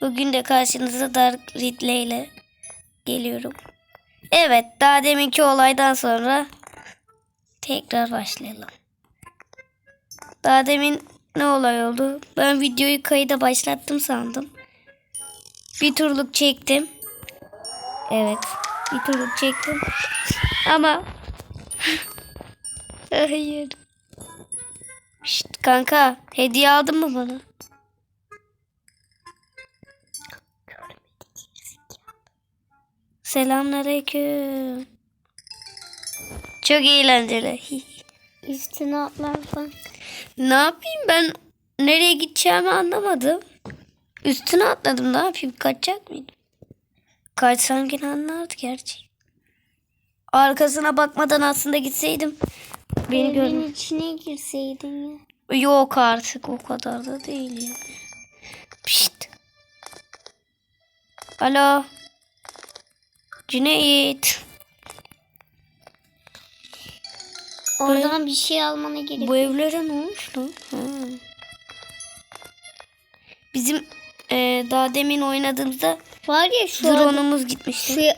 Bugün de karşınıza Dark Ridley ile geliyorum. Evet daha deminki olaydan sonra tekrar başlayalım. Daha demin ne olay oldu? Ben videoyu kayıda başlattım sandım. Bir turluk çektim. Evet. Bir turluk çektim. Ama hayır. Şşt, kanka hediye aldın mı bana? Selamünaleyküm. Çok eğlenceli. Üstüne atlarsan. ne yapayım ben nereye gideceğimi anlamadım. Üstüne atladım ne yapayım kaçacak mıydım? Kaçsam yine anlardı gerçi. Arkasına bakmadan aslında gitseydim. Beni görmüş. İçine girseydin ya. Yok artık o kadar da değil ya. Pişt. Alo. Cüneyt. Oradan bir şey almana gerek Bu evlere ne olmuş lan? Ha. Bizim e, daha demin oynadığımızda Var ya şu, drone'umuz gitmişti.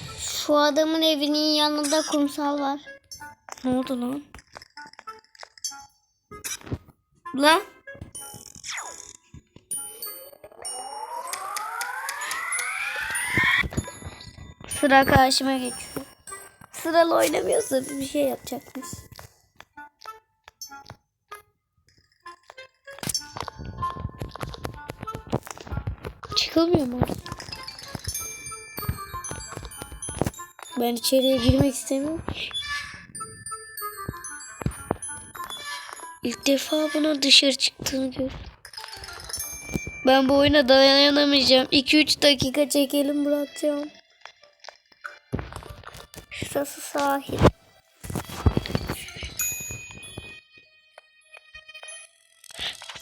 şu, şu adamın evinin yanında kumsal var. Ne oldu lan? Lan? Sıra karşıma geçiyor. Sıralı oynamıyorsa bir şey yapacakmış. Çıkılmıyor mu? Ben içeriye girmek istemiyorum. İlk defa buna dışarı çıktığını gör. Ben bu oyuna dayanamayacağım. 2-3 dakika çekelim bırakacağım. Şurası sahil.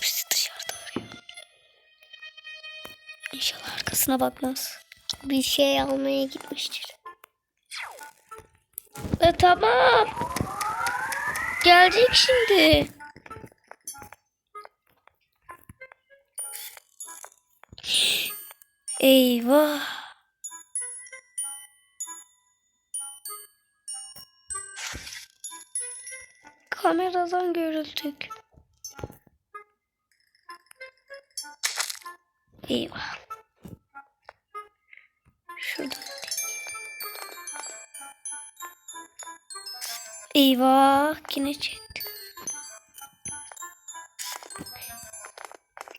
Bizi dışarıda arıyor. İnşallah arkasına bakmaz. Bir şey almaya gitmiştir. E, tamam. Gelecek şimdi. Eyvah. Kameradan görüldük. Eyvah. Şuradan. Eyvah yine çekti.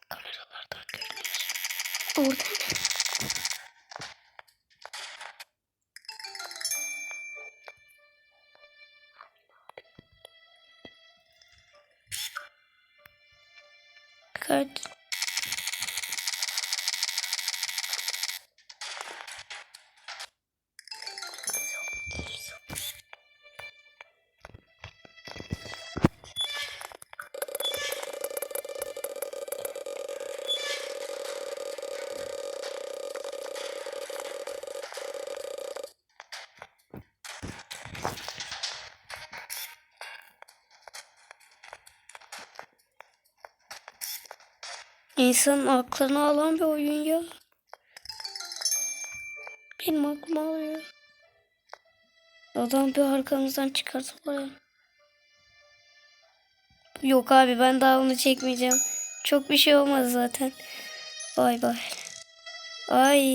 Kameralardan görünüyor. Orada ne? İnsanın aklını alan bir oyun ya. Benim aklımı alıyor. Adam bir arkamızdan ya. Yok abi ben daha onu çekmeyeceğim. Çok bir şey olmaz zaten. Bay bay. Ay.